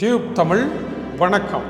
Tube Tamil வணக்கம்.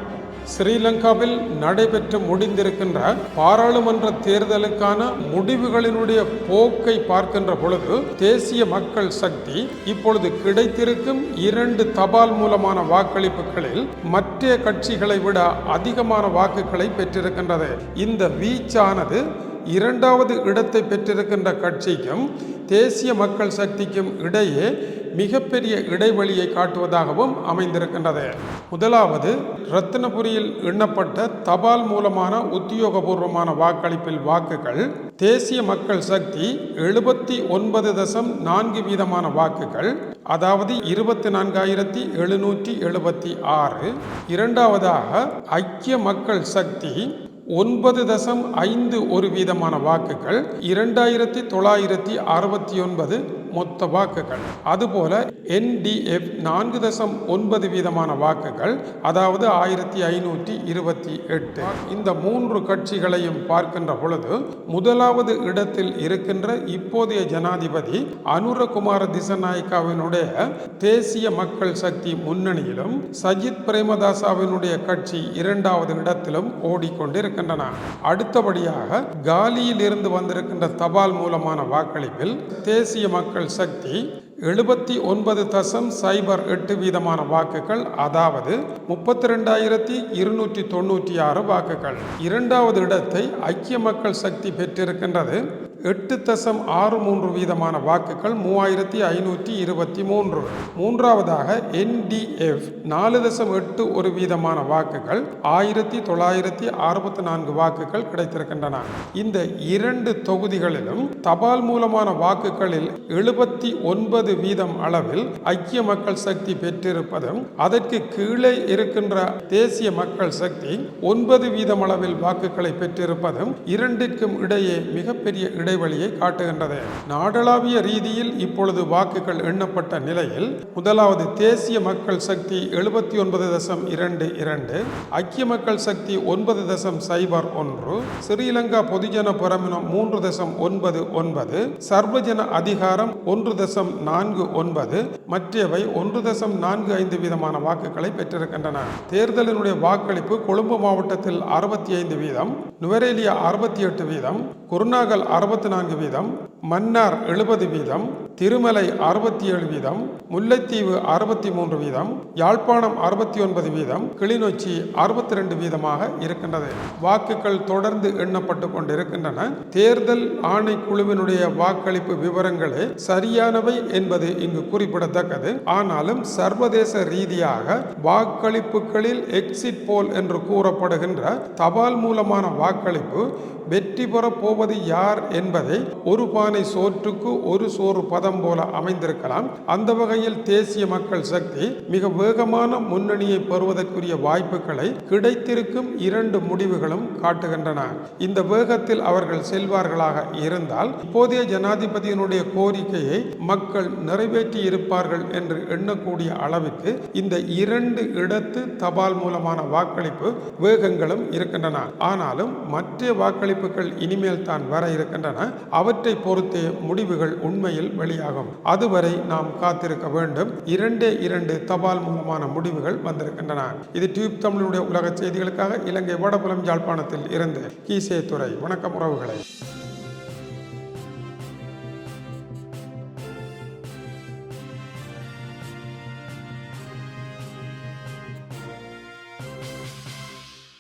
ஸ்ரீலங்காவில் நடைபெற்று முடிந்திருக்கின்ற பாராளுமன்ற தேர்தலுக்கான முடிவுகளினுடைய போக்கை பார்க்கின்ற பொழுது தேசிய மக்கள் சக்தி இப்பொழுது கிடைத்திருக்கும் இரண்டு தபால் மூலமான வாக்களிப்புகளில் மற்ற கட்சிகளை விட அதிகமான வாக்குகளை பெற்றிருக்கின்றது. இந்த வீச்சானது இரண்டாவது இடத்தை பெற்றிருக்கின்ற கட்சிக்கும் தேசிய மக்கள் சக்திக்கும் இடையே மிகப்பெரிய இடைவெளியை காட்டுவதாகவும் அமைந்திருக்கின்றது. முதலாவது ரத்தினபுரியில் எண்ணப்பட்ட தபால் மூலமான உத்தியோகபூர்வமான வாக்களிப்பில் வாக்குகள் தேசிய மக்கள் சக்தி எழுபத்தி ஒன்பது தசம் நான்கு வீதமான வாக்குகள் அதாவது இருபத்தி நான்காயிரத்தி எழுநூற்றி எழுபத்தி ஆறு. இரண்டாவதாக ஐக்கிய மக்கள் சக்தி ஒன்பது தசம் ஐந்து ஒரு வீதமான வாக்குகள் இரண்டாயிரத்தி தொள்ளாயிரத்தி அறுபத்தி ஒன்பது மொத்த வாக்குகள். அதுபோல என்டிஎஃப் நான்கு தசம் ஒன்பது வீதமான வாக்குகள் அதாவது ஆயிரத்தி ஐநூற்றி இருபத்தி எட்டு. இந்த மூன்று கட்சிகளையும் பார்க்கின்ற பொழுது முதலாவது இடத்தில் இருக்கின்ற இப்போதைய ஜனாதிபதி அனுரகுமார திசநாயக்காவினுடைய தேசிய மக்கள் சக்தி முன்னணியிலும் சஜித் பிரேமதாசாவினுடைய கட்சி இரண்டாவது இடத்திலும் ஓடிக்கொண்டிருக்கின்றன. அடுத்தபடியாக காலியில் இருந்து வந்திருக்கின்ற தபால் மூலமான வாக்களிப்பில் தேசிய மக்கள் சக்தி எழுபத்தி ஒன்பது தசம் சைபர் எட்டு வீதமான வாக்குகள் அதாவது முப்பத்தி ரெண்டாயிரத்தி இருநூற்றி தொண்ணூற்றி ஆறு வாக்குகள். இரண்டாவது இடத்தை ஐக்கிய மக்கள் சக்தி பெற்றிருக்கின்றது. எட்டு தசம் ஆறு மூன்று வீதமான வாக்குகள் மூவாயிரத்தி ஐநூற்றி இருபத்தி மூன்று. மூன்றாவதாக என்டிஎஃப் நாலு தசம் எட்டு ஒரு வீதமான வாக்குகள் ஆயிரத்தி தொள்ளாயிரத்தி அறுபத்தி நான்கு வாக்குகள் கிடைத்திருக்கின்றன. இந்த இரண்டு தொகுதிகளிலும் தபால் மூலமான வாக்குகளில் எழுபத்தி ஒன்பது வீதம் அளவில் ஐக்கிய மக்கள் சக்தி பெற்றிருப்பதும் அதற்கு கீழே இருக்கின்ற தேசிய மக்கள் சக்தி ஒன்பது வீதம் அளவில் வாக்குகளை பெற்றிருப்பதும் இரண்டிற்கும் இடையே மிகப்பெரிய இடைவெளியை காட்டுகின்றது. நாடளாவிய ரீதியில் இப்பொழுது வாக்குகள் எண்ணப்பட்ட நிலையில் முதலாவது தேசிய மக்கள் சக்தி எழுபத்தி ஒன்பது தசம் இரண்டு இரண்டு ஐக்கிய மக்கள் சக்தி ஒன்பது தசம் சைபர் ஒன்று ஸ்ரீலங்கா பொதுஜன பெரமினம் மூன்று தசம் ஒன்பது ஒன்பது சர்வஜன அதிகாரம் ஒன்று தசம் நான்கு ஒன்பது மற்றவை ஒன்று தசம் நான்கு ஐந்து வீதமான வாக்குகளை பெற்றிருக்கின்றன. தேர்தலினுடைய வாக்களிப்பு கொழும்பு மாவட்டத்தில் அறுபத்தி ஐந்து வீதம் நுவரேலியா அறுபத்தி எட்டு வீதம் குருநாகல் அறுபத்தி நான்கு வீதம் மன்னார் எழுபது வீதம் திருமலை அறுபத்தி ஏழு வீதம் முல்லைத்தீவு அறுபத்தி மூன்று வீதம் யாழ்ப்பாணம் அறுபத்தி ஒன்பது வீதம் கிளிநொச்சி அறுபத்தி ரெண்டு வீதமாக இருக்கின்றது. வாக்குகள் தொடர்ந்து எண்ணப்பட்டு கொண்டிருக்கின்றன. தேர்தல் ஆணைக்குழுவினுடைய வாக்களிப்பு விவரங்களே சரியானவை என்பது இங்கு குறிப்பிடத்தக்கது. ஆனாலும் சர்வதேச ரீதியாக வாக்களிப்புகளில் எக்ஸிட் போல் என்று கூறப்படுகின்ற தபால் மூலமான வாக்களிப்பு வெற்றி பெறப் போவது யார் என்பதை ஒரு பானை சோற்றுக்கு ஒரு சோறு பதம் போல அமைந்திருக்கலாம். அந்த வகையில் தேசிய மக்கள் சக்தி மிக வேகமான முன்னணியை பெறுவதற்குரிய வாய்ப்புகளை கிடைத்திருக்கும் இரண்டு முடிவுகளும் காட்டுகின்றன. இந்த வேகத்தில் அவர்கள் செல்வார்களாக இருந்தால் இப்போதைய ஜனாதிபதியினுடைய கோரிக்கையை மக்கள் நிறைவேற்றி இருப்பார்கள் என்று எண்ணக்கூடிய அளவுக்கு இந்த இரண்டு இடத்து தபால் மூலமான வாக்களிப்பு வேகங்களும் இருக்கின்றன. ஆனாலும் மற்ற வாக்களிப்புகள் இனிமேல் தான் வர இருக்கின்றன. அவற்றை பொறுத்தே முடிவுகள் உண்மையில் வெளி வெளியாகும். அதுவரை நாம் காத்திருக்க வேண்டும். இரண்டே இரண்டு தபால் மூலமான முடிவுகள் வந்திருக்கின்றன. இது டியூப் தமிழுடைய உலக செய்திகளுக்காக இலங்கை வடபுலம் யாழ்ப்பாணத்தில் இருந்து கீசே துறை வணக்கம் உறவுகளை.